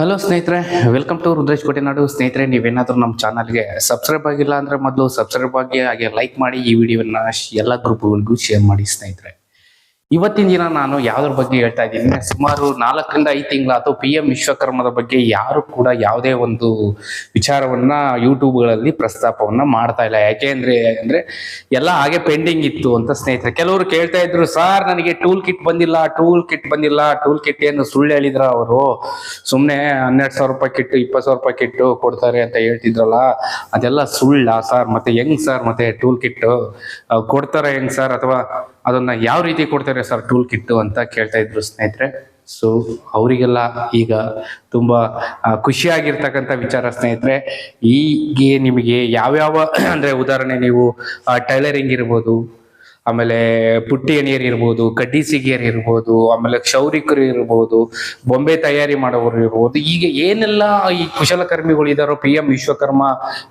Hello ಸ್ನೇಹಿತರೆ. Welcome to Rudresh ಕೋಟೆನಾಡು ಸ್ನೇಹಿತರೆ, ನೀವೇನಾದರೂ ನಮ್ಮ ಚಾನಲ್ಗೆ ಸಬ್ಸ್ಕ್ರೈಬ್ ಆಗಿಲ್ಲ ಅಂದ್ರೆ ಮೊದಲು ಸಬ್ಸ್ಕ್ರೈಬ್ ಆಗಿ, ಹಾಗೆ ಲೈಕ್ ಮಾಡಿ ಈ ವಿಡಿಯೋವನ್ನು ಎಲ್ಲ ಗ್ರೂಪ್ಗಳಿಗೂ ಶೇರ್ ಮಾಡಿ, ಸ್ನೇಹಿತರೆ. ಇವತ್ತಿನ ದಿನ ನಾನು ಯಾವ್ದ್ರ ಬಗ್ಗೆ ಹೇಳ್ತಾ ಇದ್ದೀನಿ? ಸುಮಾರು ನಾಲ್ಕರಿಂದ ಐದು ತಿಂಗಳ ಅಥವಾ ಪಿ ಎಂ ವಿಶ್ವಕರ್ಮದ ಬಗ್ಗೆ ಯಾರು ಕೂಡ ಯಾವುದೇ ಒಂದು ವಿಚಾರವನ್ನ ಯೂಟ್ಯೂಬ್ಗಳಲ್ಲಿ ಪ್ರಸ್ತಾಪವನ್ನ ಮಾಡ್ತಾ ಇಲ್ಲ. ಯಾಕೆ ಅಂದ್ರೆ ಅಂದ್ರೆ ಎಲ್ಲ ಹಾಗೆ ಪೆಂಡಿಂಗ್ ಇತ್ತು ಅಂತ ಸ್ನೇಹಿತರೆ. ಕೆಲವರು ಕೇಳ್ತಾ ಇದ್ರು, ಸರ್, ನನಗೆ ಟೂಲ್ ಕಿಟ್ ಬಂದಿಲ್ಲ ಟೂಲ್ ಕಿಟ್ ಬಂದಿಲ್ಲ ಟೂಲ್ ಕಿಟ್ ಏನು ಸುಳ್ಳು ಹೇಳಿದ್ರ ಅವರು? ಸುಮ್ಮನೆ ಹನ್ನೆರಡು ಸಾವಿರ ರೂಪಾಯಿ ಕಿಟ್ಟು ಇಪ್ಪತ್ತು ಸಾವಿರ ರೂಪಾಯಿ ಕಿಟ್ಟು ಕೊಡ್ತಾರೆ ಅಂತ ಹೇಳ್ತಿದ್ರಲ್ಲ. ಅದೆಲ್ಲ ಸುಳ್ಳ ಸರ್? ಮತ್ತೆ ಹೆಂಗ್ ಸರ್ ಮತ್ತೆ ಟೂಲ್ ಕಿಟ್ ಕೊಡ್ತಾರೆ ಹೆಂಗ್ ಸರ್? ಅಥವಾ ಅದನ್ನ ಯಾವ ರೀತಿ ಕೊಡ್ತಾರೆ ಸರ್ ಟೂಲ್ ಕಿಟ್ಟು ಅಂತ ಕೇಳ್ತಾ ಇದ್ರು ಸ್ನೇಹಿತರೆ? ಸೊ ಅವರಿಗೆಲ್ಲ ಈಗ ತುಂಬಾ ಖುಷಿಯಾಗಿರ್ತಕ್ಕಂಥ ವಿಚಾರ ಸ್ನೇಹಿತರೆ. ಈಗ ನಿಮಗೆ ಯಾವ್ಯಾವ, ಅಂದ್ರೆ ಉದಾಹರಣೆ ನೀವು ಟೈಲರಿಂಗ್ ಇರ್ಬೋದು ಆಮೇಲೆ ಪುಟ್ಟಿ ಎಣಿಯರ್ ಇರ್ಬೋದು ಕಡ್ಡಿ ಸಿಗಿಯರ್ ಇರ್ಬೋದು, ಆಮೇಲೆ ಕ್ಷೌರಿಕರು ಇರ್ಬೋದು, ಬೊಂಬೆ ತಯಾರಿ ಮಾಡೋರು ಇರ್ಬೋದು. ಈಗ ಏನೆಲ್ಲ ಈ ಕುಶಲಕರ್ಮಿಗಳು ಇದಾರೋ, ಪಿ ಎಂ ವಿಶ್ವಕರ್ಮ,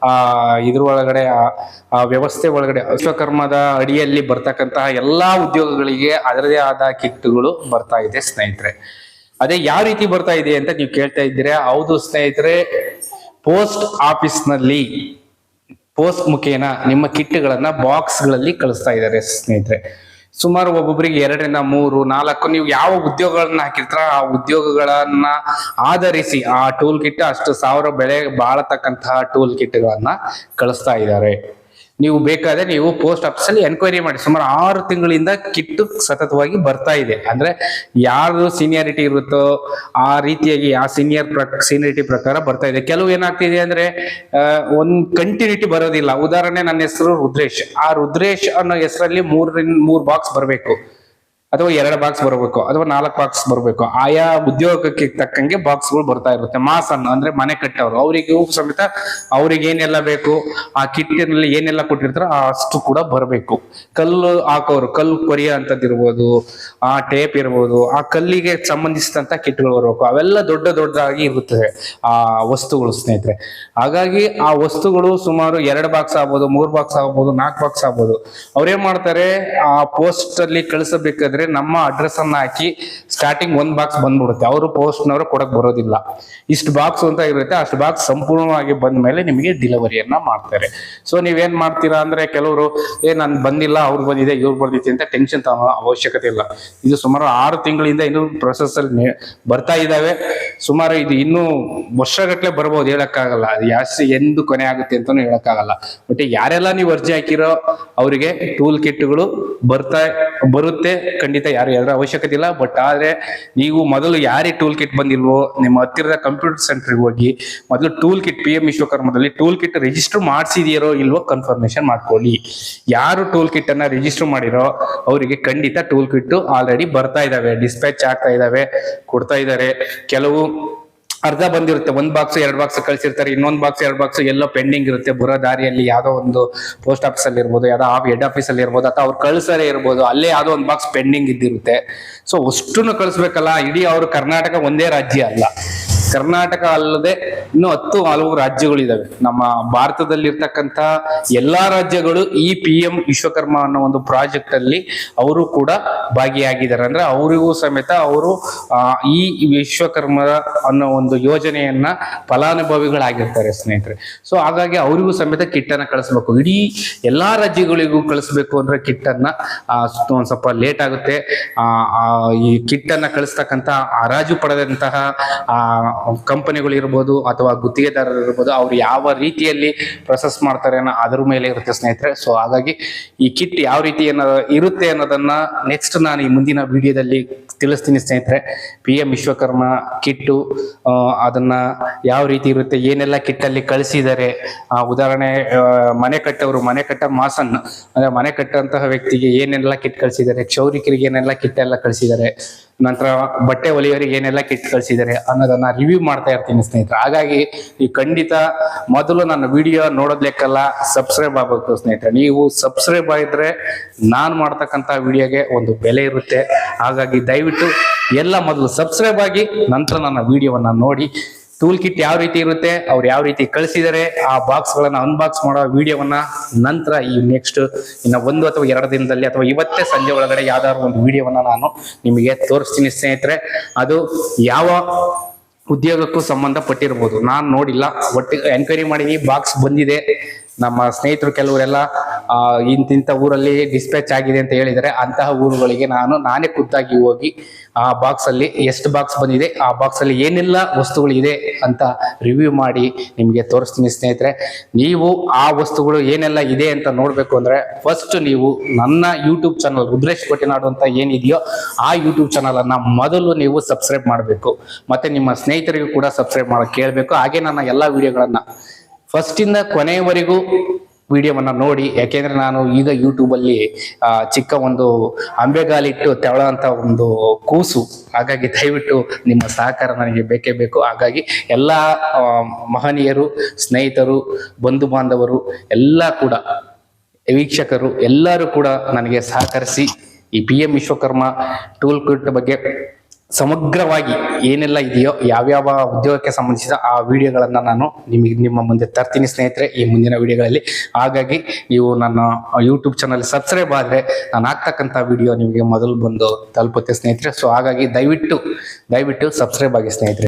ಆ, ಇದ್ರ ಒಳಗಡೆ, ಆ- ವ್ಯವಸ್ಥೆ ಒಳಗಡೆ, ವಿಶ್ವಕರ್ಮದ ಅಡಿಯಲ್ಲಿ ಬರ್ತಕ್ಕಂತಹ ಎಲ್ಲಾ ಉದ್ಯೋಗಗಳಿಗೆ ಅದರದೇ ಆದ ಕಿಟ್ಗಳು ಬರ್ತಾ ಇದೆ ಸ್ನೇಹಿತರೆ. ಅದೇ ಯಾವ ರೀತಿ ಬರ್ತಾ ಇದೆ ಅಂತ ನೀವು ಕೇಳ್ತಾ ಇದ್ದೀರಾ? ಹೌದು ಸ್ನೇಹಿತರೆ, ಪೋಸ್ಟ್ ಆಫೀಸ್ನಲ್ಲಿ ಪೋಸ್ಟ್ ಮುಖೇನ ನಿಮ್ಮ ಕಿಟ್ಗಳನ್ನ ಬಾಕ್ಸ್ಗಳಲ್ಲಿ ಕಳಿಸ್ತಾ ಇದ್ದಾರೆ ಸ್ನೇಹಿತರೆ. ಸುಮಾರು ಒಬ್ಬೊಬ್ಬರಿಗೆ ಎರಡರಿಂದ ಮೂರು, ನಾಲ್ಕು, ನೀವು ಯಾವ ಉದ್ಯೋಗಗಳನ್ನ ಹಾಕಿರ್ತಾರ ಆ ಉದ್ಯೋಗಗಳನ್ನ ಆಧರಿಸಿ ಆ ಟೂಲ್ ಕಿಟ್ ಅಷ್ಟು ಸಾವಿರ ಬೆಳೆ ಬಾಳತಕ್ಕಂತಹ ಟೂಲ್ ಕಿಟ್ಗಳನ್ನ ಕಳಿಸ್ತಾ ಇದ್ದಾರೆ. ನೀವು ಬೇಕಾದ್ರೆ ನೀವು ಪೋಸ್ಟ್ ಆಫೀಸಲ್ಲಿ ಎನ್ಕ್ವೈರಿ ಮಾಡಿ. ಸುಮಾರು ಆರು ತಿಂಗಳಿಂದ ಕಿಟ್ಟು ಸತತವಾಗಿ ಬರ್ತಾ ಇದೆ. ಅಂದ್ರೆ ಯಾರು ಸೀನಿಯಾರಿಟಿ ಇರುತ್ತೋ ಆ ರೀತಿಯಾಗಿ ಆ ಸೀನಿಯರ್ ಸೀನಿಯರಿಟಿ ಪ್ರಕಾರ ಬರ್ತಾ ಇದೆ. ಕೆಲವು ಏನಾಗ್ತಿದೆ ಅಂದ್ರೆ ಒಂದ್ ಕಂಟಿನ್ಯೂಟಿ ಬರೋದಿಲ್ಲ. ಉದಾಹರಣೆ ನನ್ನ ಹೆಸರು ರುದ್ರೇಶ್. ಆ ರುದ್ರೇಶ್ ಅನ್ನೋ ಹೆಸರಲ್ಲಿ ಮೂರರಿಂದ, ಮೂರ್ ಬಾಕ್ಸ್ ಬರಬೇಕು. ಅಥವಾ ಎರಡು ಬಾಕ್ಸ್ ಬರಬೇಕು, ಅಥವಾ ನಾಲ್ಕು ಬಾಕ್ಸ್ ಬರಬೇಕು. ಆಯಾ ಉದ್ಯೋಗಕ್ಕೆ ತಕ್ಕಂಗೆ ಬಾಕ್ಸ್ಗಳು ಬರ್ತಾ ಇರುತ್ತೆ. ಮಾಸ್ ಅನ್ನು ಅಂದ್ರೆ ಮನೆ ಕಟ್ಟವರು ಅವರಿಗೂ ಸಮೇತ ಅವ್ರಿಗೆ ಏನೆಲ್ಲ ಬೇಕು, ಆ ಕಿಟ್ಟಿನಲ್ಲಿ ಏನೆಲ್ಲ ಕೊಟ್ಟಿರ್ತಾರೋ ಅಷ್ಟು ಕೂಡ ಬರಬೇಕು. ಕಲ್ಲು ಹಾಕೋರು, ಕಲ್ಲು ಕೊರಿಯ ಅಂತದ್ದಿರ್ಬೋದು ಆ ಟೇಪ್ ಇರ್ಬೋದು, ಆ ಕಲ್ಲಿಗೆ ಸಂಬಂಧಿಸಿದಂತ ಕಿಟ್ಗಳು ಬರಬೇಕು. ಅವೆಲ್ಲ ದೊಡ್ಡ ದೊಡ್ಡದಾಗಿ ಇರುತ್ತದೆ, ಆ ವಸ್ತುಗಳು ಸ್ನೇಹಿತರೆ. ಹಾಗಾಗಿ ಆ ವಸ್ತುಗಳು ಸುಮಾರು ಎರಡು ಬಾಕ್ಸ್ ಆಗ್ಬೋದು, ಮೂರು ಬಾಕ್ಸ್ ಆಗ್ಬೋದು, ನಾಲ್ಕು ಬಾಕ್ಸ್ ಆಗ್ಬೋದು. ಅವ್ರೇನ್ ಮಾಡ್ತಾರೆ, ಆ ಪೋಸ್ಟ್ ಅಲ್ಲಿ ಕಳಿಸಬೇಕಾದ್ರೆ ನಮ್ಮ ಅಡ್ರೆಸ್ ಅನ್ನ ಹಾಕಿ ಸ್ಟಾರ್ಟಿಂಗ್ ಒಂದ್ ಬಾಕ್ಸ್ ಬಂದ್ಬಿಡುತ್ತೆ. ಅವರು ಪೋಸ್ಟ್ನವರು ಕೊಡಕ್ ಬರೋದಿಲ್ಲ. ಇಷ್ಟು ಬಾಕ್ಸ್ ಅಂತ ಇರುತ್ತೆ. ಅಷ್ಟು ಬಾಕ್ಸ್ ಸಂಪೂರ್ಣವಾಗಿ ಬಂದ ಮೇಲೆ ನಿಮಗೆ ಡಿಲಿವರಿಯನ್ನ ಮಾಡ್ತಾರೆ. ಸೊ ನೀವೇನ್ ಮಾಡ್ತೀರಾ ಅಂದ್ರೆ ಕೆಲವರು, ಏ, ನನ್ ಬಂದಿಲ್ಲ, ಅವ್ರು ಬಂದಿದೆ, ಇವ್ರು ಬಂದಿದೆ ಅಂತ ಟೆನ್ಷನ್ ತಗೋ ಅವಶ್ಯಕತೆ ಇಲ್ಲ. ಇದು ಸುಮಾರು ಆರು ತಿಂಗಳಿಂದ ಇನ್ನು ಪ್ರೊಸೆಸ್ ಅಲ್ಲಿ ಬರ್ತಾ ಇದಾವೆ. ಸುಮಾರು ಇದು ಇನ್ನೂ ವರ್ಷಗಟ್ಟಲೆ ಬರ್ಬೋದು ಹೇಳಕ್ಕಾಗಲ್ಲ. ಅದು ಯಾಸ್ ಎಂದು ಕೊನೆ ಆಗುತ್ತೆ ಅಂತಾನು ಹೇಳಕ್ಕಾಗಲ್ಲ. ಬಟ್ ಯಾರೆಲ್ಲ ನೀವು ಅರ್ಜಿ ಹಾಕಿರೋ, ಅವರಿಗೆ ಟೂಲ್ ಕಿಟ್ಗಳು ಬರ್ತಾ, ಬರುತ್ತೆ. ಖಂಡಿತ ಯಾರು ಯಾರ ಅವಶ್ಯಕತೆ ಇಲ್ಲ. ಬಟ್ ಆದ್ರೆ ನೀವು ಮೊದಲು ಯಾರೇ ಟೂಲ್ ಕಿಟ್ ಬಂದಿಲ್ವೋ, ನಿಮ್ಮ ಹತ್ತಿರದ ಕಂಪ್ಯೂಟರ್ ಸೆಂಟರ್ಗೆ ಹೋಗಿ ಮೊದಲು ಟೂಲ್ ಕಿಟ್ ಪಿ ಎಂ ವಿಶ್ವಕರ್ಮದಲ್ಲಿ ಟೂಲ್ ಕಿಟ್ ರಿಜಿಸ್ಟರ್ ಮಾಡಿಸಿದಿರೋ ಇಲ್ವೋ ಕನ್ಫರ್ಮೇಶನ್ ಮಾಡ್ಕೊಳ್ಳಿ. ಯಾರು ಟೂಲ್ ಕಿಟ್ ಅನ್ನ ರಿಜಿಸ್ಟರ್ ಮಾಡಿರೋ ಅವರಿಗೆ ಖಂಡಿತ ಟೂಲ್ ಕಿಟ್ ಆಲ್ರೆಡಿ ಬರ್ತಾ ಇದಾವೆ ಡಿಸ್ಪ್ಯಾಚ್ ಆಗ್ತಾ ಇದಾವೆ, ಕೊಡ್ತಾ ಇದ್ದಾರೆ ಕೆಲವು ಅರ್ಧ ಬಂದಿರುತ್ತೆ. ಒಂದ್ ಬಾಕ್ಸ್ ಎರಡ್ ಬಾಕ್ಸ್ ಕಳ್ಸಿರ್ತಾರೆ. ಇನ್ನೊಂದ್ ಬಾಕ್ಸ್ ಎರಡ್ ಬಾಕ್ಸ್ ಎಲ್ಲೋ ಪೆಂಡಿಂಗ್ ಇರುತ್ತೆ. ಬರೋ ದಾರಿಯಲ್ಲಿ ಯಾವ್ದೋ ಒಂದು ಪೋಸ್ಟ್ ಆಫೀಸ್ ಅಲ್ಲಿ ಇರ್ಬೋದು, ಯಾವ್ದೋ ಹೆಡ್ ಆಫೀಸ್ ಅಲ್ಲಿ ಇರ್ಬೋದು, ಅಥವಾ ಅವ್ರು ಕಳ್ಸರೇ ಇರ್ಬೋದು, ಅಲ್ಲೇ ಯಾವ್ದೋ ಒಂದ್ ಬಾಕ್ಸ್ ಪೆಂಡಿಂಗ್ ಇದ್ದಿರುತ್ತೆ. ಸೊ ಅಷ್ಟು ಕಳಿಸ್ಬೇಕಲ್ಲ. ಇಡೀ ಅವರು ಕರ್ನಾಟಕ ಒಂದೇ ರಾಜ್ಯ ಅಲ್ಲ. ಕರ್ನಾಟಕ ಅಲ್ಲದೆ ಇನ್ನು ಹತ್ತು ಹಲವು ರಾಜ್ಯಗಳಿದಾವೆ. ನಮ್ಮ ಭಾರತದಲ್ಲಿ ಇರ್ತಕ್ಕಂತ ಎಲ್ಲಾ ರಾಜ್ಯಗಳು ಈ ಪಿ ಎಂ ವಿಶ್ವಕರ್ಮ ಅನ್ನೋ ಒಂದು ಪ್ರಾಜೆಕ್ಟ್ ಅಲ್ಲಿ ಅವರು ಕೂಡ ಭಾಗಿಯಾಗಿದ್ದಾರೆ. ಅಂದ್ರೆ ಅವರಿಗೂ ಸಮೇತ ಅವರು ಈ ವಿಶ್ವಕರ್ಮ ಅನ್ನೋ ಒಂದು ಯೋಜನೆಯನ್ನ ಫಲಾನುಭವಿಗಳಾಗಿರ್ತಾರೆ ಸ್ನೇಹಿತರೆ. ಸೊ ಹಾಗಾಗಿ ಅವರಿಗೂ ಸಮೇತ ಕಿಟ್ ಅನ್ನ ಕಳಿಸ್ಬೇಕು. ಇಡೀ ಎಲ್ಲಾ ರಾಜ್ಯಗಳಿಗೂ ಕಳಿಸ್ಬೇಕು ಅಂದ್ರೆ ಕಿಟ್ ಅನ್ನ ಒಂದ್ ಸ್ವಲ್ಪ ಲೇಟ್ ಆಗುತ್ತೆ. ಆ, ಈ ಕಿಟ್ ಅನ್ನ ಕಳಿಸ್ತಕ್ಕಂತ ಹರಾಜು ಪಡೆದಂತಹ ಕಂಪನಿಗಳು ಇರ್ಬೋದು ಅಥವಾ ಗುತ್ತಿಗೆದಾರರು ಇರ್ಬೋದು ಅವ್ರು ಯಾವ ರೀತಿಯಲ್ಲಿ ಪ್ರೊಸೆಸ್ ಮಾಡ್ತಾರೆ ಅನ್ನೋ ಅದ್ರ ಮೇಲೆ ಇರುತ್ತೆ ಸ್ನೇಹಿತರೆ. ಸೊ ಹಾಗಾಗಿ ಈ ಕಿಟ್ ಯಾವ ರೀತಿ ಏನೋ ಇರುತ್ತೆ ಅನ್ನೋದನ್ನ ನೆಕ್ಸ್ಟ್ ನಾನು ಈ ಮುಂದಿನ ವಿಡಿಯೋದಲ್ಲಿ ತಿಳಿಸ್ತೀನಿ ಸ್ನೇಹಿತರೆ. ಪಿ ಎಂ ವಿಶ್ವಕರ್ಮ ಕಿಟ್ಟು ಅದನ್ನ ಯಾವ ರೀತಿ ಇರುತ್ತೆ ಏನೆಲ್ಲ ಕಿಟ್ ಅಲ್ಲಿ ಕಳಿಸಿದ್ದಾರೆ ಆ, ಉದಾಹರಣೆ ಮನೆ ಕಟ್ಟವರು ಮನೆ ಕಟ್ಟ ಮಾಸನ್ ಅಂದ್ರೆ ಮನೆ ಕಟ್ಟಂತಹ ವ್ಯಕ್ತಿಗೆ ಏನೆಲ್ಲ ಕಿಟ್ ಕಳಿಸಿದ್ದಾರೆ ಕ್ಷೌರಿಕರಿಗೆ ಏನೆಲ್ಲ ಕಿಟ್ ಎಲ್ಲ ಕಳಿಸಿದ್ದಾರೆ ನಂತರ ಬಟ್ಟೆ ಹೊಲಿಯೋರಿಗೆ ಏನೆಲ್ಲ ಕಿಟ್ ಕಳಿಸಿದ್ದಾರೆ ಅನ್ನೋದನ್ನ ರಿವ್ಯೂ ಮಾಡ್ತಾ ಇರ್ತೀನಿ ಸ್ನೇಹಿತರೆ. ಹಾಗಾಗಿ ನೀವು ಖಂಡಿತ ಮೊದಲು ನನ್ನ ವಿಡಿಯೋ ನೋಡೋದ್ಲೆಕ್ಕಲ್ಲ ಸಬ್ಸ್ಕ್ರೈಬ್ ಆಗಬೇಕು ಸ್ನೇಹಿತರೆ. ನೀವು ಸಬ್ಸ್ಕ್ರೈಬ್ ಆಗಿದ್ರೆ ನಾನು ಮಾಡ್ತಕ್ಕಂಥ ವಿಡಿಯೋಗೆ ಒಂದು ಬೆಲೆ ಇರುತ್ತೆ. ಹಾಗಾಗಿ ದಯವಿಟ್ಟು ಎಲ್ಲ ಮೊದಲು ಸಬ್ಸ್ಕ್ರೈಬ್ ಆಗಿ, ನಂತರ ನನ್ನ ವಿಡಿಯೋವನ್ನು ನೋಡಿ. ಟೂಲ್ ಕಿಟ್ ಯಾವ ರೀತಿ ಇರುತ್ತೆ, ಅವ್ರು ಯಾವ ರೀತಿ ಕಳಿಸಿದರೆ, ಆ ಬಾಕ್ಸ್ ಗಳನ್ನ ಅನ್ಬಾಕ್ಸ್ ಮಾಡೋ ವಿಡಿಯೋವನ್ನ ನಂತರ ಈ ನೆಕ್ಸ್ಟ್ ಇನ್ನ ಒಂದು ಅಥವಾ ಎರಡು ದಿನದಲ್ಲಿ ಅಥವಾ ಇವತ್ತೇ ಸಂಜೆ ಒಳಗಡೆ ಯಾವ್ದಾದ್ರು ಒಂದು ವಿಡಿಯೋವನ್ನ ನಾನು ನಿಮಗೆ ತೋರಿಸ್ತೀನಿ ಸ್ನೇಹಿತರೆ. ಅದು ಯಾವ ಉದ್ಯೋಗಕ್ಕೂ ಸಂಬಂಧಪಟ್ಟಿರ್ಬೋದು. ನಾನು ನೋಡಿಲ್ಲ, ಒಟ್ಟಿಗೆ ಎನ್ಕ್ವೈರಿ ಮಾಡಿದೀನಿ ಬಾಕ್ಸ್ ಬಂದಿದೆ. ನಮ್ಮ ಸ್ನೇಹಿತರು ಕೆಲವರೆಲ್ಲ ಇಂತಿಂಥ ಊರಲ್ಲಿ ಡಿಸ್ಪ್ಯಾಚ್ ಆಗಿದೆ ಅಂತ ಹೇಳಿದರೆ ಅಂತಹ ಊರುಗಳಿಗೆ ನಾನು, ನಾನೇ ಖುದ್ದಾಗಿ ಹೋಗಿ ಆ ಬಾಕ್ಸ್ ಅಲ್ಲಿ ಎಷ್ಟು ಬಾಕ್ಸ್ ಬಂದಿದೆ, ಆ ಬಾಕ್ಸ್ ಅಲ್ಲಿ ಏನೆಲ್ಲ ವಸ್ತುಗಳಿದೆ ಅಂತ ರಿವ್ಯೂ ಮಾಡಿ ನಿಮಗೆ ತೋರಿಸ್ತೀನಿ ಸ್ನೇಹಿತರೆ. ನೀವು ಆ ವಸ್ತುಗಳು ಏನೆಲ್ಲ ಇದೆ ಅಂತ ನೋಡಬೇಕು ಅಂದರೆ ಫಸ್ಟ್ ನೀವು ನನ್ನ ಯೂಟ್ಯೂಬ್ ಚಾನಲ್ ರುದ್ರೇಶ್ ಕೊಟ್ಟಿನಾಡು ಅಂತ ಏನಿದೆಯೋ ಆ ಯೂಟ್ಯೂಬ್ ಚಾನಲನ್ನು ಮೊದಲು ನೀವು ಸಬ್ಸ್ಕ್ರೈಬ್ ಮಾಡಬೇಕು. ಮತ್ತೆ ನಿಮ್ಮ ಸ್ನೇಹಿತರಿಗೂ ಕೂಡ ಸಬ್ಸ್ಕ್ರೈಬ್ ಮಾಡಿ, ಕೇಳಬೇಕು. ಹಾಗೆ ನನ್ನ ಎಲ್ಲ ವಿಡಿಯೋಗಳನ್ನ ಫಸ್ಟ್ ಇಂದ ಕೊನೆಯವರೆಗೂ ವಿಡಿಯೋವನ್ನ ನೋಡಿ, ಯಾಕೆಂದರೆ ನಾನು ಈಗ ಯೂಟ್ಯೂಬಲ್ಲಿ ಚಿಕ್ಕ ಒಂದು ಅಂಬೆಗಾಲಿಟ್ಟು ತೆವಳ ಅಂತ ಒಂದು ಕೂಸು. ಹಾಗಾಗಿ ದಯವಿಟ್ಟು ನಿಮ್ಮ ಸಹಕಾರ ನನಗೆ ಬೇಕೇ ಬೇಕು. ಹಾಗಾಗಿ ಎಲ್ಲ ಮಹನೀಯರು, ಸ್ನೇಹಿತರು ಬಂಧು ಬಾಂಧವರು ಎಲ್ಲ ಕೂಡ, ವೀಕ್ಷಕರು, ಎಲ್ಲರೂ ಕೂಡ ನನಗೆ ಸಹಕರಿಸಿ ಈ P M Vishwakarma tool kit ಬಗ್ಗೆ ಸಮಗ್ರವಾಗಿ ಏನೆಲ್ಲ ಇದೆಯೋ, ಯಾವ್ಯಾವ ಉದ್ಯೋಗಕ್ಕೆ ಸಂಬಂಧಿಸಿದ ಆ ವಿಡಿಯೋಗಳನ್ನು ನಾನು ನಿಮಗೆ ನಿಮ್ಮ ಮುಂದೆ ತರ್ತೀನಿ ಸ್ನೇಹಿತರೆ ಈ ಮುಂದಿನ ವಿಡಿಯೋಗಳಲ್ಲಿ. ಹಾಗಾಗಿ ನೀವು ನನ್ನ ಯೂಟ್ಯೂಬ್ ಚಾನಲ್ ಸಬ್ಸ್ಕ್ರೈಬ್ ಆದರೆ ನಾನು ಹಾಕ್ತಕ್ಕಂಥ ವಿಡಿಯೋ ನಿಮಗೆ ಮೊದಲು ಬಂದು ತಲುಪುತ್ತೆ ಸ್ನೇಹಿತರೆ. ಸೊ ಹಾಗಾಗಿ ದಯವಿಟ್ಟು ದಯವಿಟ್ಟು ಸಬ್ಸ್ಕ್ರೈಬ್ ಆಗಿ ಸ್ನೇಹಿತರೆ.